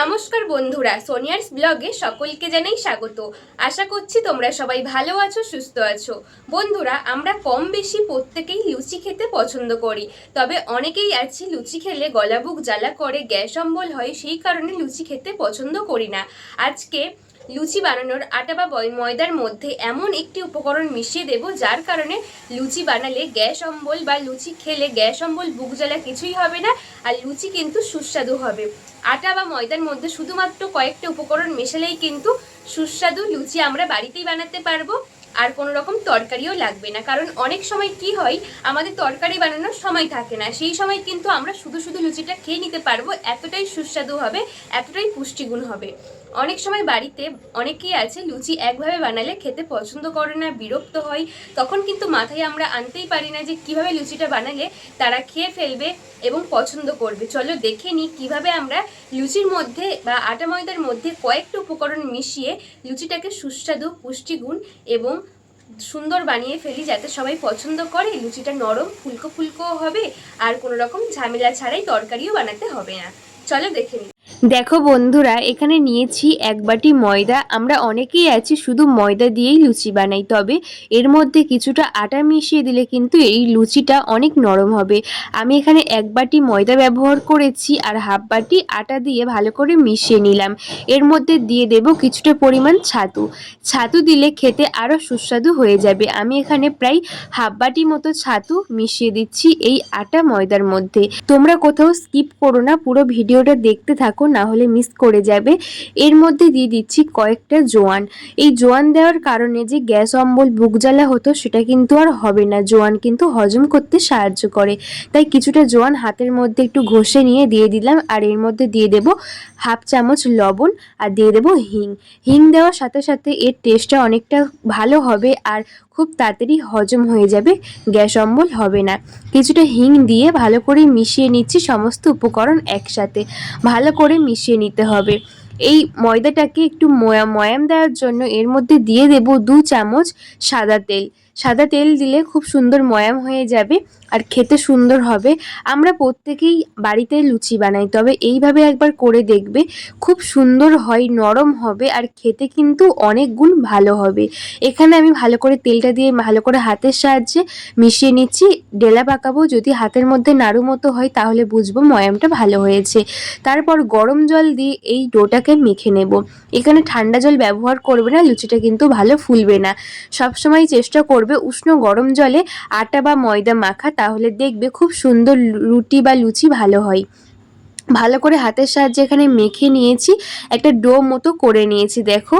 নমস্কার বন্ধুরা, সোনিয়ার্স ব্লগে সকলকে জানাই স্বাগত। আশা করছি তোমরা সবাই ভালো আছো, সুস্থ আছো। বন্ধুরা, আমরা কম বেশি প্রত্যেকেই লুচি খেতে পছন্দ করি। তবে অনেকেই আছি লুচি খেলে গলা বুক জ্বালা করে, গ্যাস অম্বল হয়, সেই কারণে লুচি খেতে পছন্দ করি না। আজকে লুচি বানানোর আটা বা ময়দার মধ্যে এমন একটি উপকরণ মিশিয়ে দেব, যার কারণে লুচি বানালে গ্যাস অম্বল বা লুচি খেলে গ্যাস অম্বল, বুক জ্বালা কিছুই হবে না, আর লুচি কিন্তু সুস্বাদু হবে। আটা বা ময়দার মধ্যে শুধুমাত্র কয়েকটা উপকরণ মেশালেই কিন্তু সুস্বাদু লুচি আমরা বাড়িতেই বানাতে পারব। আর কোনো রকম তরকারিও লাগবে না। কারণ অনেক সময় কি হয়, আমাদের তরকারি বানানোর সময় থাকে না। সেই সময় কিন্তু আমরা শুধু শুধু লুচিটা খেয়ে নিতে পারব, এতটাই সুস্বাদু হবে, এতটাই পুষ্টিগুণ হবে। অনেক সময় বাড়িতে অনেকেই আছে, লুচি একভাবে বানালে খেতে পছন্দ করে না, বিরক্ত হয়। তখন কিন্তু মাথায় আমরা আনতেই পারি না যে কীভাবে লুচিটা বানালে তারা খেয়ে ফেলবে এবং পছন্দ করবে। চলো দেখে নিই কীভাবে আমরা লুচির মধ্যে বা আটা ময়দার মধ্যে কয়েকটা উপকরণ মিশিয়ে লুচিটাকে সুস্বাদু, পুষ্টিগুণ এবং সুন্দর বানিয়ে ফেলি যাতে সবাই পছন্দ করে। লুচিটা নরম, ফুলকো ফুলকো হবে, আর কোনো রকম ঝামেলা ছাড়াই তরকারিও বানাতে হবে না। চলো দেখে নিই। দেখো বন্ধুরা, এখানে নিয়েছি এক বাটি ময়দা। আমরা অনেকেই আছি শুধু ময়দা দিয়েই লুচি বানাই, তবে এর মধ্যে কিছুটা আটা মিশিয়ে দিলে কিন্তু এই লুচিটা অনেক নরম হবে। আমি এখানে এক বাটি ময়দা ব্যবহার করেছি আর হাফ বাটি আটা দিয়ে ভালো করে মিশিয়ে নিলাম। এর মধ্যে দিয়ে দেব কিছুটা পরিমাণ ছাতু। ছাতু দিলে খেতে আরও সুস্বাদু হয়ে যাবে। আমি এখানে প্রায় হাফ বাটি মতো ছাতু মিশিয়ে দিচ্ছি এই আটা ময়দার মধ্যে। তোমরা কোথাও স্কিপ করো না, পুরো ভিডিওটা দেখতে থাকো না হলে মিস করে যাবে। এর মধ্যে দিয়ে দিচ্ছি কয়েকটা জোয়ান। এই জোয়ান দেওয়ার কারণে যে গ্যাস অম্বল বুক জ্বালা হতো, সেটা কিন্তু আর হবে না। জোয়ান কিন্তু হজম করতে সাহায্য করে। তাই কিছুটা জোয়ান হাতের মধ্যে একটু ঘষে নিয়ে দিয়ে দিলাম। আর এর মধ্যে দিয়ে দেব হাফ চামচ লবণ আর দিয়ে দেব হিং। হিং দেওয়ার সাথে সাথে এর টেস্টটা অনেকটা ভালো হবে। আর খুব তাড়াতাড়ি হজম হয়ে যাবে, গ্যাস অম্বল হবে না। কিছুটা হিং দিয়ে ভালো করে মিশিয়ে নিচ্ছি, সমস্ত উপকরণ একসাথে। ভালো করে মিশিয়ে নিতে হবে। এই ময়দাটাকে একটু ময়া ময়াম দেওয়ার জন্য এর মধ্যে দিয়ে দেব দু চামচ সাদা তেল। সাদা তেল দিলে খুব সুন্দর ময়াম হয়ে যাবে আর খেতে সুন্দর হবে। আমরা প্রত্যেকেই বাড়িতে লুচি বানাই, তবে এইভাবে একবার করে দেখবে খুব সুন্দর হয়, নরম হবে আর খেতে কিন্তু অনেক গুণ ভালো হবে। এখানে আমি ভালো করে তেলটা দিয়ে ভালো করে হাতের সাহায্যে মিশিয়ে নিচ্ছি। ডেলা পাকাবো, যদি হাতের মধ্যে নাড়ু মতো হয় তাহলে বুঝব ময়ামটা ভালো হয়েছে। তারপর গরম জল দিয়ে এই ডোটাকে মেখে নেব। এখানে ঠান্ডা জল ব্যবহার করবে না, লুচিটা কিন্তু ভালো ফুলবে না। সবসময় চেষ্টা করবে উষ্ণ গরম জলে আটা বা ময়দা মাখা, তাহলে দেখবে খুব সুন্দর রুটি বা লুচি ভালো হয়। ভালো করে হাতের সাহায্যে এখানে মেখে নিয়েছি, একটা ডো মতো করে নিয়েছি, দেখো।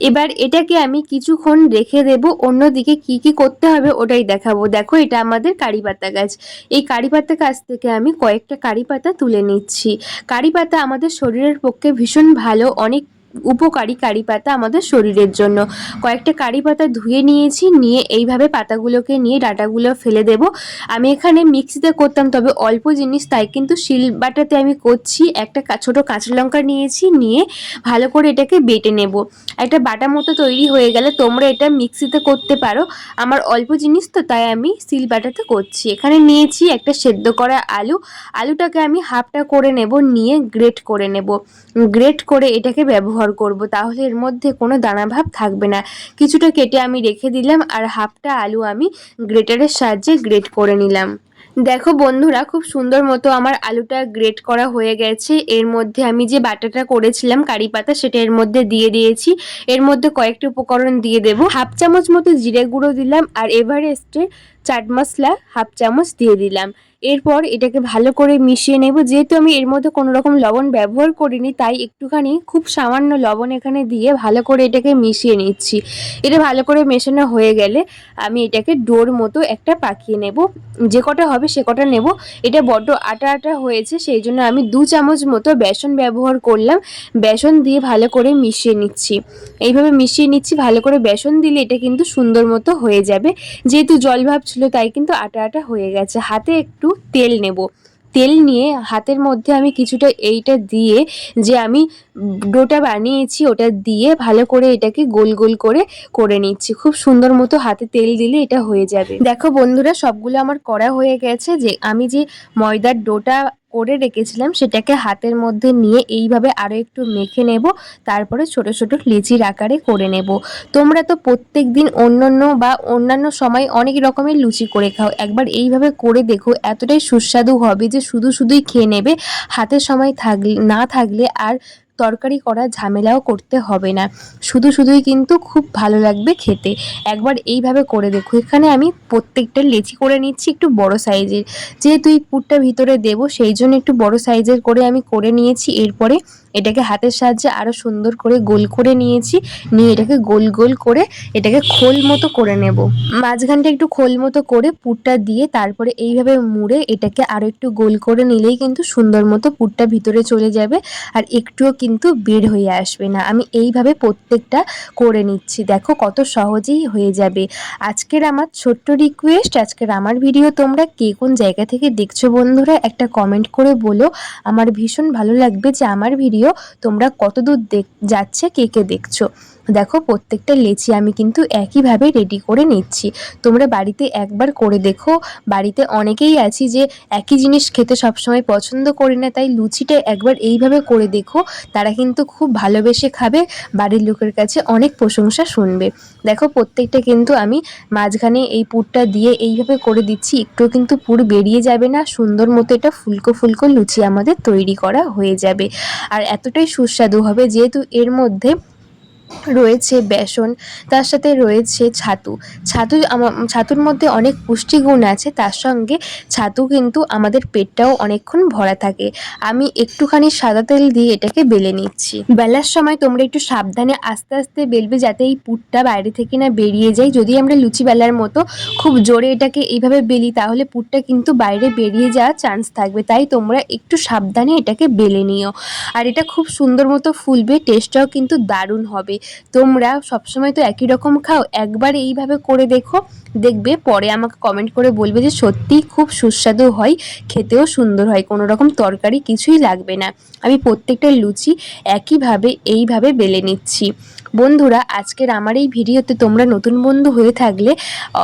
এবার এটাকে আমি কিছুক্ষণ রেখে দেব, অন্যদিকে কি কি করতে হবে ওটাই দেখাবো। দেখো, এটা আমাদের কারি পাতা গাছ। এই কারি পাতা গাছ থেকে আমি কয়েকটা কারি পাতা তুলে নিচ্ছি। কারি পাতা আমাদের শরীরের পক্ষে ভীষণ ভালো, অনেক উপকারী কারি পাতা আমাদের শরীরের জন্য। কয়েকটা কারি পাতা ধুয়ে নিয়েছি, নিয়ে এইভাবে পাতাগুলোকে নিয়ে ডাটাগুলো ফেলে দেব। আমি এখানে মিক্সিতে করতাম, তবে অল্প জিনিস, তাই কিন্তু শিল বাটাতে আমি করছি। একটা ছোট কাঁচা লঙ্কা নিয়েছি, নিয়ে ভালো করে এটাকে বেটে নেব। একটা বাটা মতো তৈরি হয়ে গেলে তোমরা এটা মিক্সিতে করতে পারো। আমার অল্প জিনিস তো, তাই আমি সিল বাটাতে করছি। এখানে নিয়েছি একটা সেদ্ধ করা আলু। আলুটাকে আমি হাফটা করে নেব, নিয়ে গ্রেট করে নেব। গ্রেট করে এটাকে ব্যবহার করব, তাহলে এর মধ্যে কোনো দানা ভাব থাকবে না। কিছুটা কেটে আমি রেখে দিলাম আর হাফটা আলু আমি গ্রেটারের সাহায্যে গ্রেট করে নিলাম। দেখো বন্ধুরা, খুব সুন্দর মতো আমার আলুটা গ্রেট করা হয়ে গেছে। এর মধ্যে আমি যে বাটাটা করেছিলাম, কারি পাতা, সেটা এর মধ্যে দিয়ে দিয়েছি। এর মধ্যে কয়েকটি উপকরণ দিয়ে দেব। হাফ চামচ মতো জিরে গুঁড়ো দিলাম আর এভারেস্টের চাট মশলা হাফ চামচ দিয়ে দিলাম। এরপর এটাকে ভালো করে মিশিয়ে নেব। যেহেতু আমি এর মধ্যে কোনো রকম লবণ ব্যবহার করিনি, তাই একটুখানি খুব সামান্য লবণ এখানে দিয়ে ভালো করে এটাকে মিশিয়ে নিচ্ছি। এটা ভালো করে মেশানো হয়ে গেলে আমি এটাকে ডোর মতো একটা পাকিয়ে নেব। যে কটা হবে সে কটা নেব। এটা বড্ড আটা আটা হয়েছে, সেই জন্য আমি দু চামচ মতো বেসন ব্যবহার করলাম। বেসন দিয়ে ভালো করে মিশিয়ে নিচ্ছি। এইভাবে মিশিয়ে নিচ্ছি, ভালো করে বেসন দিলে এটা কিন্তু সুন্দর মতো হয়ে যাবে। যেহেতু জল ভাব ছিল তাই কিন্তু আটা আটা হয়ে গেছে। হাতে একটু তেল নেব। তেল নিয়ে হাতের মধ্যে আমি কিছুটা এইটা দিয়ে যে আমি ডোটা বানিয়েছি, ওটা দিয়ে ভালো করে এটাকে গোল গোল করে করে নিচ্ছি। খুব সুন্দর মতো হাতে তেল দিলে এটা হয়ে যাবে। দেখো বন্ধুরা, সবগুলো আমার করা হয়ে গেছে যে আমি যে ময়দার ডোটা করে রেখেছিলাম, সেটাকে হাতের মধ্যে নিয়ে এইভাবে আরও একটু মেখে নেব, তারপরে ছোট ছোট লিচির আকারে করে নেব। তোমরা তো প্রত্যেক দিন অন্যান্য বা অন্যান্য সময় অনেক রকমের লুচি করে খাও। একবার এইভাবে করে দেখো, এতটাই সুস্বাদু হবে যে শুধু শুধুই খেয়ে নেবে। হাতের সময় থাকলে না থাকলে আর তরকারি করার ঝামেলাও করতে হবে না। শুধু শুধুই কিন্তু খুব ভালো লাগবে খেতে। একবার এইভাবে করে দেখো। এখানে আমি প্রত্যেকটা লেচি করে নিচ্ছি একটু বড় সাইজের। যেহেতু এই পুরটা ভিতরে দেবো, সেই জন্য একটু বড় সাইজের করে আমি করে নিয়েছি। এরপরে এটাকে হাতের সাহায্যে আরও সুন্দর করে গোল করে নিয়েছি। নিয়ে এটাকে গোল গোল করে এটাকে খোল মতো করে নেব। মাঝখানটা একটু খোল মতো করে পুরটা দিয়ে তারপরে এইভাবে মুড়ে এটাকে আরও একটু গোল করে নিলেই কিন্তু সুন্দর মতো পুরটা ভিতরে চলে যাবে আর একটুও কিন্তু বের হয়ে আসবে না। আমি এইভাবে প্রত্যেকটা করে নিচ্ছি। দেখো কত সহজেই হয়ে যাবে। আজকের আমার ছোট্ট রিকোয়েস্ট আজকের আমার ভিডিও তোমরা কে কোন জায়গা থেকে দেখছ বন্ধুরা, একটা কমেন্ট করে বলো। আমার ভীষণ ভালো লাগবে যে আমার ভিডিও তোমরা কতদূর দেখ যাচ্ছে কে কে দেখছ। দেখো, প্রত্যেকটা লেচি আমি কিন্তু একইভাবে রেডি করে নিচ্ছি। তোমরা বাড়িতে একবার করে দেখো। বাড়িতে অনেকেই আছি যে একই জিনিস খেতে সবসময় পছন্দ করি না, তাই লুচিটা একবার এইভাবে করে দেখো। তারা কিন্তু খুব ভালোবেসে খাবে। বাড়ির লোকের কাছে অনেক প্রশংসা শুনবে। দেখো, প্রত্যেকটা কিন্তু আমি মাঝখানে এই পুরটা দিয়ে এইভাবে করে দিচ্ছি। একটু কিন্তু পুর বেরিয়ে যাবে না। সুন্দর মতো এটা ফুলকো ফুলকো লুচি আমাদের তৈরি করা হয়ে যাবে। আর এতটাই সুস্বাদু হবে যেহেতু এর মধ্যে রয়েছে বেসন, তার সাথে রয়েছে ছাতু। ছাতু ছাতুর মধ্যে অনেক পুষ্টিগুণ আছে, তার সঙ্গে ছাতু কিন্তু আমাদের পেটটাও অনেকক্ষণ ভরা থাকে। আমি একটুখানি সাদা তেল দিয়ে এটাকে বেলে নিচ্ছি। বেলার সময় তোমরা একটু সাবধানে আস্তে আস্তে বেলবে যাতে এই পুরটা বাইরে থেকে না বেরিয়ে যায়। যদি আমরা লুচি বেলার মতো খুব জোরে এটাকে এইভাবে বেলি, তাহলে পুরটা কিন্তু বাইরে বেরিয়ে যাওয়ার চান্স থাকবে। তাই তোমরা একটু সাবধানে এটাকে বেলে নিও। আর এটা খুব সুন্দর মতো ফুলবে টেস্টটাও কিন্তু দারুণ হবে। তোমরা সবসময় তো একই রকম খাও একবার এইভাবে করে দেখো। দেখবে, পরে আমাকে কমেন্ট করে বলবে যে সত্যিই খুব সুস্বাদু হয়, খেতেও সুন্দর হয়, কোনো রকম তরকারি কিছুই লাগবে না। আমি প্রত্যেকটা লুচি একইভাবে, এইভাবে বেলে নিচ্ছি। বন্ধুরা, আজকের আমার এই ভিডিওতে তোমরা নতুন বন্ধু হয়ে থাকলে,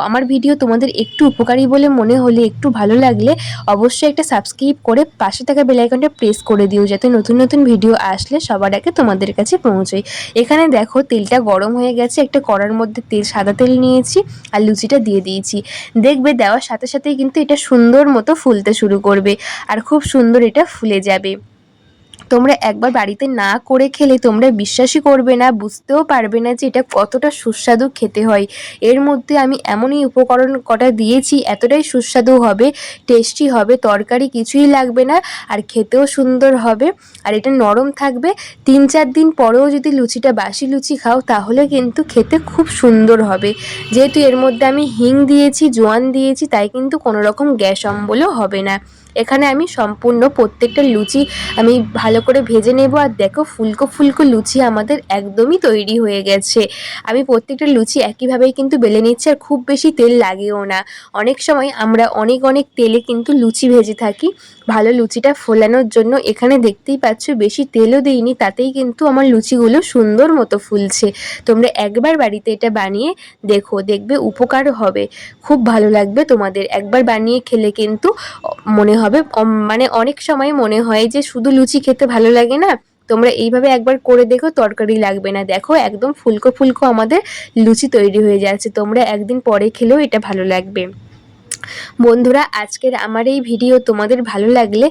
আমার ভিডিও তোমাদের একটু উপকারী বলে মনে হলে, একটু ভালো লাগলে, অবশ্যই একটা সাবস্ক্রাইব করে পাশে থাকা বেলাইকনটা প্রেস করে দিও, যাতে নতুন নতুন ভিডিও আসলে সবার আগে তোমাদের কাছে পৌঁছয়। এখানে দেখো, তেলটা গরম হয়ে গেছে, একটা কড়ার মধ্যে তেল, সাদা তেল নিয়েছি, আর লুচিটা দিয়ে দিয়েছি। দেখবে দেওয়ার সাথে সাথেই কিন্তু এটা সুন্দর মতো ফুলতে শুরু করবে। আর খুব সুন্দর এটা ফুলে যাবে। তোমরা একবার বাড়িতে না করে খেলে তোমরা বিশ্বাসই করবে না, বুঝতেও পারবে না যে এটা কতটা সুস্বাদু খেতে হয়। এর মধ্যে আমি এমনই উপকরণ কটা দিয়েছি, এতটাই সুস্বাদু হবে টেস্টি হবে, তরকারি কিছুই লাগবে না আর খেতেও সুন্দর হবে। আর এটা নরম থাকবে, তিন চার দিন পরেও যদি লুচিটা বাসি লুচি খাও তাহলে কিন্তু খেতে খুব সুন্দর হবে। যেহেতু এর মধ্যে আমি হিং দিয়েছি, জোয়ান দিয়েছি, তাই কিন্তু কোনো রকম গ্যাস অম্বলও হবে না। এখানে আমি সম্পূর্ণ প্রত্যেকটা লুচি আমি ভালো করে ভেজে নেব। আর দেখো ফুলকো ফুলকো লুচি আমাদের একদমই তৈরি হয়ে গেছে। আমি প্রত্যেকটা লুচি একইভাবেই কিন্তু বেলে নিচ্ছি আর খুব বেশি তেল লাগেও না। অনেক সময় আমরা অনেক অনেক তেলে কিন্তু লুচি ভেজে থাকি। ভালো লুচিটা ফোলানোর জন্য এখানে দেখতেই পাচ্ছ বেশি তেলও দিইনি, তাতেই কিন্তু আমার লুচিগুলো সুন্দর মতো ফুলছে। তোমরা একবার বাড়িতে এটা বানিয়ে দেখো, দেখবে উপকার হবে। খুব ভালো লাগবে তোমাদের একবার বানিয়ে খেলে কিন্তু মনে হবে মানে অনেক সময় মনে হয় যে শুধু লুচি খেতে ভালো লাগে না, তোমরা এইভাবে একবার করে দেখো, তরকারি লাগবে না। দেখো, একদম ফুলকো ফুলকো আমাদের লুচি তৈরি হয়ে যাচ্ছে, তোমরা একদিন পরে খেলেও এটা ভালো লাগবে। বন্ধুরা, আজকের আমার এই ভিডিও তোমাদের ভালো লাগলে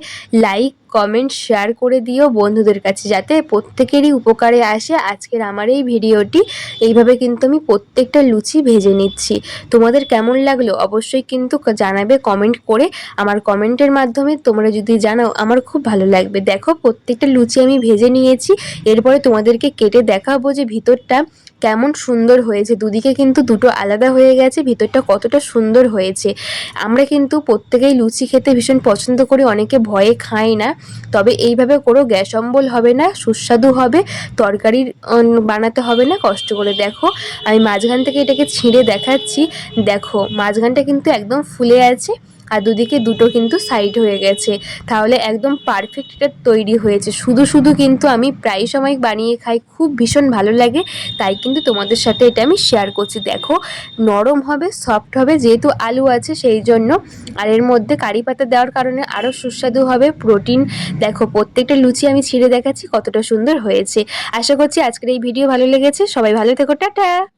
লাইক কমেন্ট শেয়ার করে দিও বন্ধুদের কাছে যাতে প্রত্যেকেরই উপকারে আসে আজকের আমার এই ভিডিওটি। এইভাবে কিন্তু আমি প্রত্যেকটা লুচি ভেজে নিচ্ছি। তোমাদের কেমন লাগল অবশ্যই কিন্তু জানাবে কমেন্ট করে। আমার কমেন্টের মাধ্যমে তোমরা যদি জানাও আমার খুব ভালো লাগবে। দেখো, প্রত্যেকটা লুচি আমি ভেজে নিয়েছি। এরপরে তোমাদেরকে কেটে দেখাবো যে ভিতরটা কেমন সুন্দর হয়েছে। দুদিকে কিন্তু দুটো আলাদা হয়ে গেছে, ভিতরটা কতটা সুন্দর হয়েছে। আমরা কিন্তু প্রত্যেকেই লুচি খেতে ভীষণ পছন্দ করি, অনেকে ভয়ে খায় না। তবে এইভাবে কোনো গ্যাস অম্বল হবে না, সুস্বাদু হবে তরকারির বানাতে হবে না, কষ্ট করে। দেখো, আমি মাঝখান থেকে এটাকে ছিঁড়ে দেখাচ্ছি। দেখো, মাঝখানটা কিন্তু একদম ফুলে আছে। আর দুদিকে দুটো কিন্তু সাইড হয়ে গেছে। তাহলে একদম পারফেক্ট এটা তৈরি হয়েছে। শুধু শুধু কিন্তু আমি প্রায় সময় বানিয়ে খাই, খুব ভীষণ ভালো লাগে। তাই কিন্তু তোমাদের সাথে এটা আমি শেয়ার করছি। দেখো, নরম হবে সফট হবে, যেহেতু আলু আছে সেই জন্য। আর এর মধ্যে কারি পাতা দেওয়ার কারণে আরও সুস্বাদু হবে প্রোটিন দেখো, প্রত্যেকটা লুচি আমি ছিঁড়ে দেখাচ্ছি কতটা সুন্দর হয়েছে। আশা করছি আজকের এই ভিডিও ভালো লেগেছে। সবাই ভালো থেকো, টাটা!